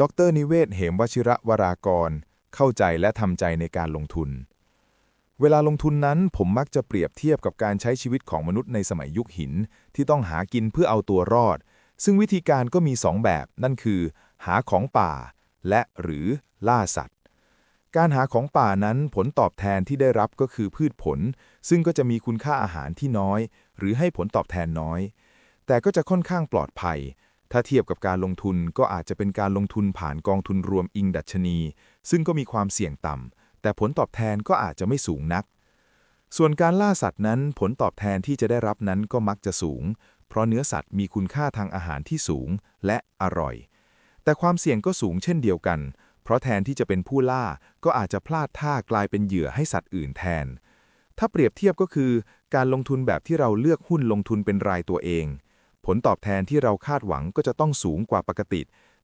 ดรนิเวศเหมวชิระวรากร เข้าใจและทำใจในการลงทุน เวลาลงทุนนั้นผมมักจะเปรียบเทียบกับการใช้ชีวิตของมนุษย์ในสมัยยุคหิน ที่ต้องหากินเพื่อเอาตัวรอด ซึ่งวิธีการก็มีสองแบบ นั่นคือ หาของป่า และหรือล่าสัตว์ การหาของป่านั้นผลตอบแทนที่ได้รับก็คือพืชผล ซึ่งก็จะมีคุณค่าอาหารที่น้อย หรือให้ผลตอบแทนน้อย แต่ก็จะค่อนข้างปลอดภัย ถ้าเทียบกับการลงทุนก็อาจจะเป็นการลงทุนผ่านกองทุนรวมอิงดัชนี ซึ่งก็มีความเสี่ยงต่ำ แต่ผลตอบแทนก็อาจจะไม่สูงนัก ส่วนการล่าสัตว์นั้นผลตอบแทนที่จะได้รับนั้นก็มักจะสูง เพราะเนื้อสัตว์มีคุณค่าทางอาหารที่สูงและอร่อย แต่ความเสี่ยงก็สูงเช่นเดียวกัน เพราะแทนที่จะเป็นผู้ล่าก็อาจจะพลาดท่ากลายเป็นเหยื่อให้สัตว์อื่นแทน ถ้าเปรียบเทียบก็คือ การลงทุนแบบที่เราเลือกหุ้นลงทุนเป็นรายตัวเอง ผลตอบแทนที่เราคาดหวังก็จะต้องสูงกว่าปกติ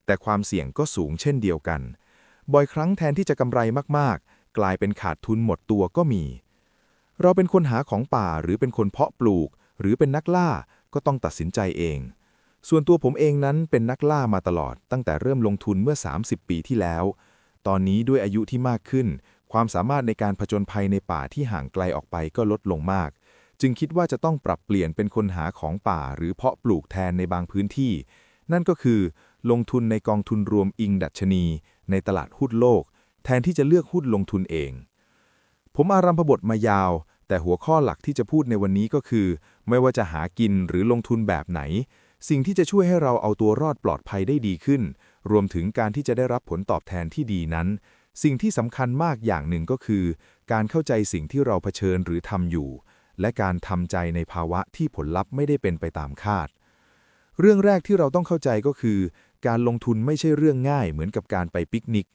แต่ความเสี่ยงก็สูงเช่นเดียวกัน บ่อยครั้งแทนที่จะกำไรมากๆ กลายเป็นขาดทุนหมดตัวก็มี เราเป็นคนหาของป่าหรือเป็นคนเพาะปลูก หรือเป็นนักล่าก็ต้องตัดสินใจเอง ส่วนตัวผมเองนั้นเป็นนักล่ามาตลอด ตั้งแต่เริ่มลงทุนเมื่อ 30 ปีที่แล้ว ตอนนี้ด้วยอายุที่มากขึ้น ความสามารถในการผจญภัยในป่าที่ห่างไกลออกไปก็ลดลงมาก จึงคิดว่าจะต้องปรับเปลี่ยนเป็นคนหาของป่าหรือเพาะปลูกแทนในบางพื้นที่ นั่นก็คือ ลงทุนในกองทุนรวมอิงดัชนี ในตลาดหุ้นโลก แทนที่จะเลือกหุ้นลงทุนเอง ผมอารัมพบทมายาว แต่หัวข้อหลักที่จะพูดในวันนี้ก็คือ ไม่ว่าจะหากินหรือลงทุนแบบไหน สิ่งที่จะช่วยให้เราเอาตัวรอดปลอดภัยได้ดีขึ้น รวมถึงการที่จะได้รับผลตอบแทนที่ดีนั้น สิ่งที่สำคัญมากอย่างหนึ่งก็คือ การเข้าใจสิ่งที่เราเผชิญหรือทำอยู่ และการทำใจในภาวะที่ผลลัพธ์ไม่ได้เป็นไปตามคาด เรื่องแรกที่เราต้องเข้าใจก็คือ การลงทุนไม่ใช่เรื่องง่ายเหมือนกับการไปปิกนิก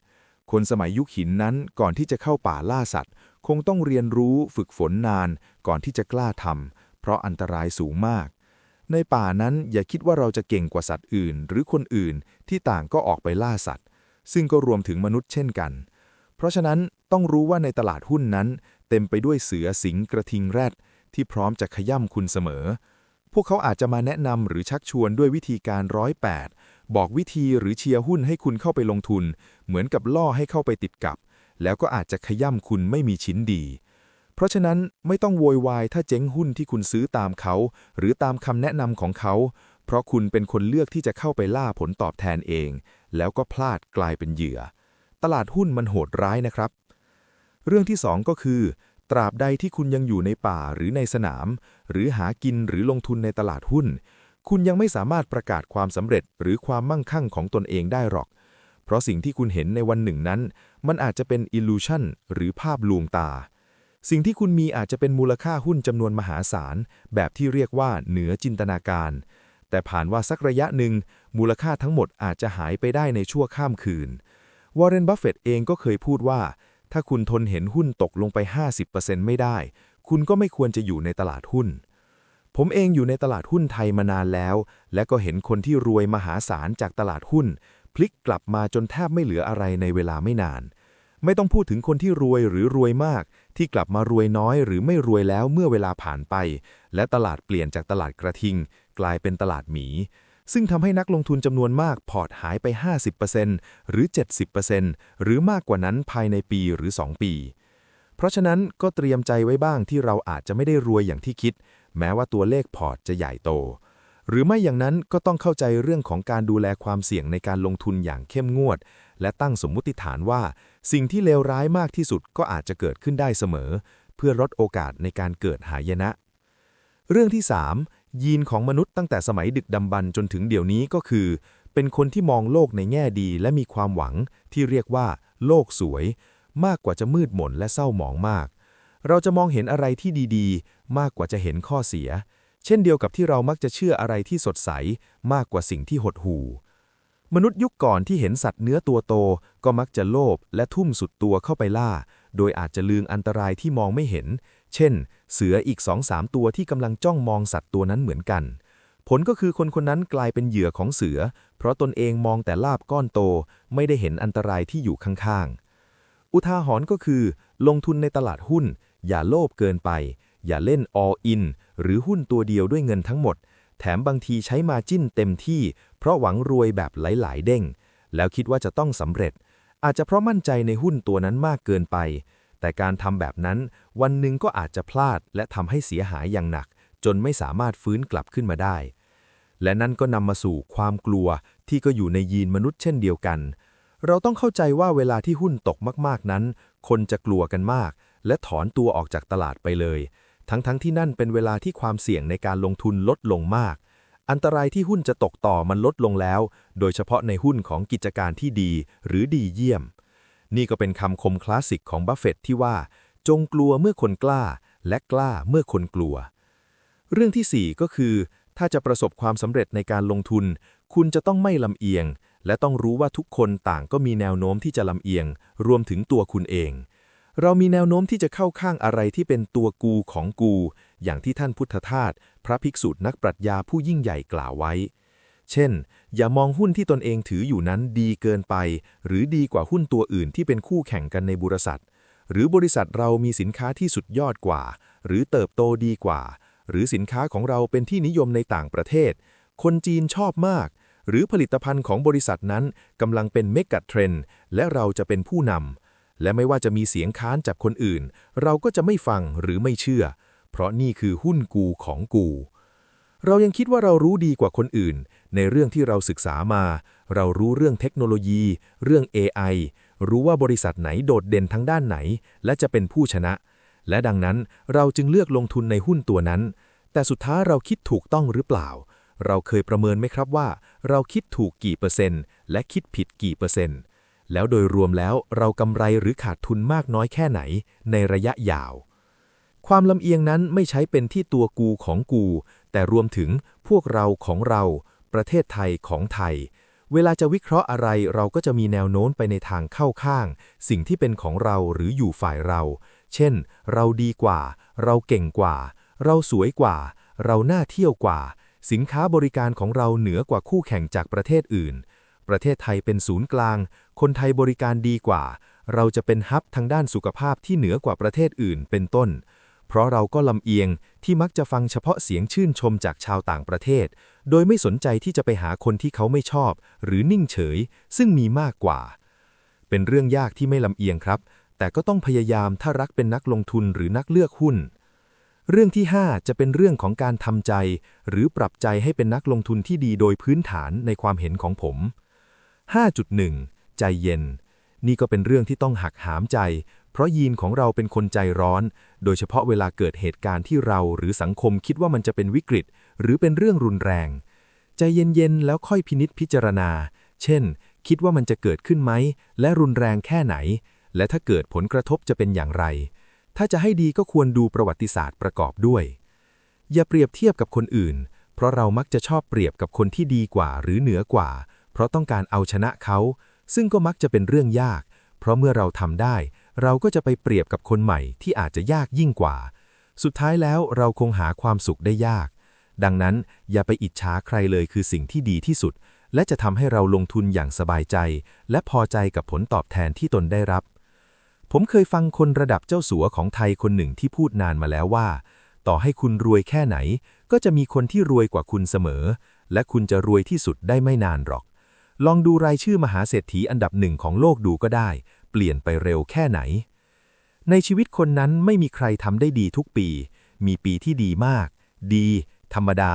คนสมัยยุคหินนั้นก่อนที่จะเข้าป่าล่าสัตว์ คงต้องเรียนรู้ฝึกฝนนาน ก่อนที่จะกล้าทำเพราะอันตรายสูงมาก ในป่านั้นอย่าคิดว่าเราจะเก่งกว่าสัตว์อื่น หรือคนอื่นที่ต่างก็ออกไปล่าสัตว์ ซึ่งก็รวมถึงมนุษย์เช่นกัน เพราะฉะนั้นต้องรู้ว่าในตลาดหุ้นนั้น เต็มไปด้วยเสือสิงกระทิงแรด ที่พร้อมจะขย่ำคุณเสมอ พวกเขาอาจจะมาแนะนำหรือชักชวนด้วยวิธีการร้อยแปดบอกวิธีหรือเชียร์หุ้นให้คุณเข้าไปลงทุน เหมือนกับล่อให้เข้าไปติดกับ แล้วก็อาจจะขย่ำคุณไม่มีชิ้นดี เพราะฉะนั้นไม่ต้องโวยวายถ้าเจ๊งหุ้นที่คุณซื้อตามเขา หรือตามคำแนะนำของเขา เพราะคุณเป็นคนเลือกที่จะเข้าไปล่าผลตอบแทนเอง แล้วก็พลาดกลายเป็นเหยื่อ ตลาดหุ้นมันโหดร้ายนะครับ เรื่องที่สองก็คือ ตราบใดที่คุณยังอยู่ในป่าหรือในสนาม หรือหากินหรือลงทุนในตลาดหุ้น คุณยังไม่สามารถประกาศความสำเร็จหรือความมั่งคั่งของตนเองได้หรอก เพราะสิ่งที่คุณเห็นในวันหนึ่งนั้น มันอาจจะเป็น illusion หรือภาพลวงตา สิ่งที่คุณมีอาจจะเป็นมูลค่าหุ้นจำนวนมหาศาล แบบที่เรียกว่าเหนือจินตนาการ แต่ผ่านว่าสักระยะหนึ่ง มูลค่าทั้งหมดอาจจะหายไปได้ในชั่วข้ามคืน วอร์เรน บัฟเฟตเองก็เคยพูดว่า ถ้าคุณทนเห็นหุ้นตกลงไป 50%ไม่ได้ คุณก็ไม่ควรจะอยู่ในตลาดหุ้น ผมเองอยู่ในตลาดหุ้นไทยมานานแล้ว และก็เห็นคนที่รวยมหาศาลจากตลาดหุ้น พลิกกลับมาจนแทบไม่เหลืออะไรในเวลาไม่นาน ไม่ต้องพูดถึงคนที่รวยหรือรวยมาก ที่กลับมารวยน้อยหรือไม่รวยแล้วเมื่อเวลาผ่านไป และตลาดเปลี่ยนจากตลาดกระทิง กลายเป็นตลาดหมี ซึ่งทำให้นักลงทุนจำนวนมากพอร์ตหายไป 50%หรือ 70%หรือมากกว่านั้นภายในปีหรือ 2 ปี เพราะฉะนั้นก็เตรียมใจไว้บ้างที่เราอาจจะไม่ได้รวยอย่างที่คิด แม้ว่าตัวเลขพอร์ตจะใหญ่โต หรือไม่อย่างนั้นก็ต้องเข้าใจเรื่องของการดูแลความเสี่ยงในการลงทุนอย่างเข้มงวด และตั้งสมมุติฐานว่า สิ่งที่เลวร้ายมากที่สุดก็อาจจะเกิดขึ้นได้เสมอ เพื่อลดโอกาสในการเกิดหายนะเรื่องที่ 3 ยีนของมนุษย์ตั้งแต่สมัยดึกดำบรรจนถึงเดี๋ยวนี้ก็คือ เป็นคนที่มองโลกในแง่ดีและมีความหวังที่เรียกว่า โลกสวย มากกว่าจะมืดหม่นและเศร้าหมองมาก เราจะมองเห็นอะไรที่ดีๆ มากกว่าจะเห็นข้อเสีย เช่นเดียวกับที่เรามักจะเชื่ออะไรที่สดใส มากกว่าสิ่งที่หดหู่มนุษย์ยุคก่อนที่เห็นสัตว์เนื้อตัวโต ก็มักจะโลภและทุ่มสุดตัวเข้าไปล่า โดยอาจจะลืมอันตรายที่มองไม่เห็น เช่น เสืออีกสองสามตัวที่กำลังจ้องมองสัตว์ตัวนั้นเหมือนกัน ผลก็คือคนคนนั้นกลายเป็นเหยื่อของเสือ เพราะตนเองมองแต่ลาบก้อนโต ไม่ได้เห็นอันตรายที่อยู่ข้างๆ อุทาหรณ์ก็คือ ลงทุนในตลาดหุ้น อย่าโลภเกินไป อย่าเล่น all in หรือหุ้นตัวเดียวด้วยเงินทั้งหมด แถมบางทีใช้มาจิ้นเต็มที่ เพราะหวังรวยแบบหลายๆ เด้ง แล้วคิดว่าจะต้องสำเร็จ อาจจะเพราะมั่นใจในหุ้นตัวนั้นมากเกินไป แต่การทำแบบนั้น วันหนึ่งก็อาจจะพลาดและทำให้เสียหายอย่างหนัก จนไม่สามารถฟื้นกลับขึ้นมาได้ และนั่นก็นำมาสู่ความกลัวที่ก็อยู่ในยีนมนุษย์เช่นเดียวกัน เราต้องเข้าใจว่าเวลาที่หุ้นตกมากๆนั้น คนจะกลัวกันมาก และถอนตัวออกจากตลาดไปเลย ทั้งๆทที่นั่นเป็นเวลาที่ความเสี่ยงในการลงทุนลดลงมาก อันตรายที่หุ้นจะตกต่อมันลดลงแล้ว โดยเฉพาะในหุ้นของกิจการที่ดีหรือดีเยี่ยม นี่ก็เป็นคำคมคลาสสิกของบัฟเฟตที่ว่า จงกลัวเมื่อคนกล้า และกล้าเมื่อคนกลัว เรื่องที่ 4 ก็คือ ถ้าจะประสบความสำเร็จในการลงทุน คุณจะต้องไม่ลำเอียง และต้องรู้ว่าทุกคนต่างก็มีแนวโน้มที่จะลำเอียง รวมถึงตัวคุณเองเรามีแนวโน้มที่จะเข้าข้างอะไรที่เป็นตัวกูของกู อย่างที่ท่านพุทธทาส พระภิกษุนักปรัชญาผู้ยิ่งใหญ่กล่าวไว้ เช่น อย่ามองหุ้นที่ตนเองถืออยู่นั้นดีเกินไป หรือดีกว่าหุ้นตัวอื่นที่เป็นคู่แข่งกันในบริษัท หรือบริษัทเรามีสินค้าที่สุดยอดกว่า หรือเติบโตดีกว่า หรือสินค้าของเราเป็นที่นิยมในต่างประเทศ คนจีนชอบมาก หรือผลิตภัณฑ์ของบริษัทนั้นกำลังเป็นเมกะเทรนด์และเราจะเป็นผู้นำและไม่ว่าจะมีเสียงค้านจากคนอื่น เราก็จะไม่ฟังหรือไม่เชื่อ เพราะนี่คือหุ้นกูของกู เรายังคิดว่าเรารู้ดีกว่าคนอื่น ในเรื่องที่เราศึกษามา เรารู้เรื่องเทคโนโลยี เรื่อง AI รู้ว่าบริษัทไหนโดดเด่นทั้งด้านไหน และจะเป็นผู้ชนะ และดังนั้นเราจึงเลือกลงทุนในหุ้นตัวนั้น แต่สุดท้ายเราคิดถูกต้องหรือเปล่า เราเคยประเมินไหมครับว่า เราคิดถูกกี่เปอร์เซ็นต์ และคิดผิดกี่เปอร์เซ็นต์แล้วโดยรวมแล้วเรากำไรหรือขาดทุนมากน้อยแค่ไหนในระยะยาว ความลำเอียงนั้นไม่ใช้เป็นที่ตัวกูของกู แต่รวมถึงพวกเราของเรา ประเทศไทยของไทย เวลาจะวิเคราะห์อะไรเราก็จะมีแนวโน้มไปในทางเข้าข้าง สิ่งที่เป็นของเราหรืออยู่ฝ่ายเรา เช่น เราดีกว่า เราเก่งกว่า เราสวยกว่า เราน่าเที่ยวกว่า สินค้าบริการของเราเหนือกว่าคู่แข่งจากประเทศอื่น ประเทศไทยเป็นศูนย์กลาง คนไทยบริการดีกว่า เราจะเป็นฮับทางด้านสุขภาพที่เหนือกว่าประเทศอื่น เป็นต้น ราะเราก็ลำเอียงที่มักจะฟังเฉพาะเสียงชื่นชมจากชาวต่างประเทศ โดยไม่สนใจที่จะไปหาคนที่เขาไม่ชอบ หรือนิ่งเฉย ซึ่งมีมากกว่า เป็นเรื่องยากที่ไม่ลำเอียงครับ แต่ก็ต้องพยายามถ้ารักเป็นนักลงทุนหรือนักเลือกหุ้น เรื่องที่ 5 จะเป็นเรื่องของการทำใจ หรือปรับใจให้เป็นนักลงทุนที่ดีโดยพื้นฐานในความเห็นของผม 5.1 ใจเย็นนี่ก็เป็นเรื่องที่ต้องหักหามใจ เพราะยีนของเราเป็นคนใจร้อน โดยเฉพาะเวลาเกิดเหตุการณ์ที่เราหรือสังคมคิดว่ามันจะเป็นวิกฤต หรือเป็นเรื่องรุนแรง ใจเย็นๆ แล้วค่อยพินิษพิจารณา เช่น คิดว่ามันจะเกิดขึ้นไหม และรุนแรงแค่ไหน และถ้าเกิดผลกระทบจะเป็นอย่างไร ถ้าจะให้ดีก็ควรดูประวัติศาสตร์ประกอบด้วย อย่าเปรียบเทียบกับคนอื่น เพราะเรามักจะชอบเปรียบกับคนที่ดีกว่าหรือเหนือกว่า เพราะต้องการเอาชนะเขา ซึ่งก็มักจะเป็นเรื่องยาก เพราะเมื่อเราทำได้ เราก็จะไปเปรียบกับคนใหม่ที่อาจจะยากยิ่งกว่า สุดท้ายแล้วเราคงหาความสุขได้ยาก ดังนั้นอย่าไปอิจฉาใครเลยคือสิ่งที่ดีที่สุด และจะทำให้เราลงทุนอย่างสบายใจ และพอใจกับผลตอบแทนที่ตนได้รับ ผมเคยฟังคนระดับเจ้าสัวของไทยคนหนึ่งที่พูดนานมาแล้วว่า ต่อให้คุณรวยแค่ไหน ก็จะมีคนที่รวยกว่าคุณเสมอ และคุณจะรวยที่สุดได้ไม่นานหรอกลองดูรายชื่อมหาเศรษฐีอันดับหนึ่งของโลกดูก็ได้ ปลี่ยนไปเร็วแค่ไหน ในชีวิตคนนั้นไม่มีใครทำได้ดีทุกปี มีปีที่ดีมาก ดี ธรรมดา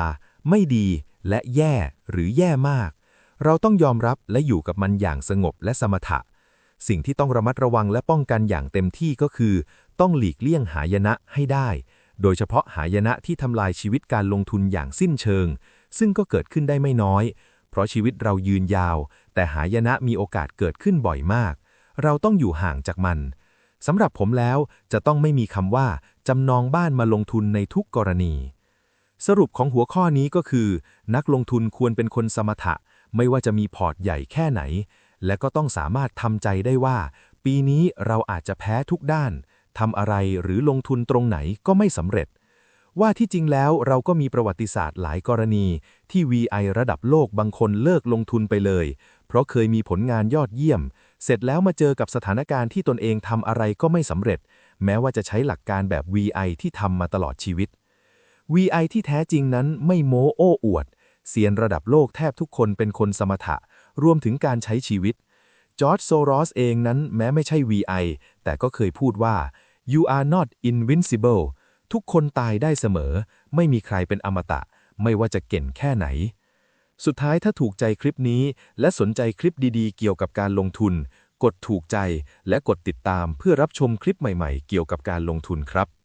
ไม่ดี และแย่หรือแย่มาก เราต้องยอมรับและอยู่กับมันอย่างสงบและสมถะ สิ่งที่ต้องระมัดระวังและป้องกันอย่างเต็มที่ก็คือ ต้องหลีกเลี่ยงหายนะให้ได้ โดยเฉพาะหายนะที่ทำลายชีวิตการลงทุนอย่างสิ้นเชิง ซึ่งก็เกิดขึ้นได้ไม่น้อย เพราะชีวิตเรายืนยาว แต่หายนะมีโอกาสเกิดขึ้นบ่อยมาก เราต้องอยู่ห่างจากมันสำหรับผมแล้วจะต้องไม่มีคำว่าจำนองบ้านมาลงทุนในทุกกรณี สรุปของหัวข้อนี้ก็คือ นักลงทุนควรเป็นคนสมถะ ไม่ว่าจะมีพอร์ตใหญ่แค่ไหน และก็ต้องสามารถทำใจได้ว่า ปีนี้เราอาจจะแพ้ทุกด้านทำอะไรหรือลงทุนตรงไหนก็ไม่สำเร็จ ว่าที่จริงแล้วเราก็มีประวัติศาสตร์หลายกรณีที่ VI ระดับโลกบางคนเลิกลงทุนไปเลย เพราะเคยมีผลงานยอดเยี่ยม เสร็จแล้วมาเจอกับสถานการณ์ที่ตนเองทำอะไรก็ไม่สำเร็จ แม้ว่าจะใช้หลักการแบบ VI ที่ทำมาตลอดชีวิต VI ที่แท้จริงนั้นไม่โม้โอ้อวดเซียนระดับโลกแทบทุกคนเป็นคนสมถะ รวมถึงการใช้ชีวิต จอร์จโซรอสเองนั้นแม้ไม่ใช่ VI แต่ก็เคยพูดว่า you are not invincible ทุกคนตายได้เสมอ ไม่มีใครเป็นอมตะ ไม่ว่าจะเก่งแค่ไหน สุดท้ายถ้าถูกใจคลิปนี้ และสนใจคลิปดีๆ เกี่ยวกับการลงทุน กดถูกใจและกดติดตามเพื่อรับชมคลิปใหม่ๆ เกี่ยวกับการลงทุนครับ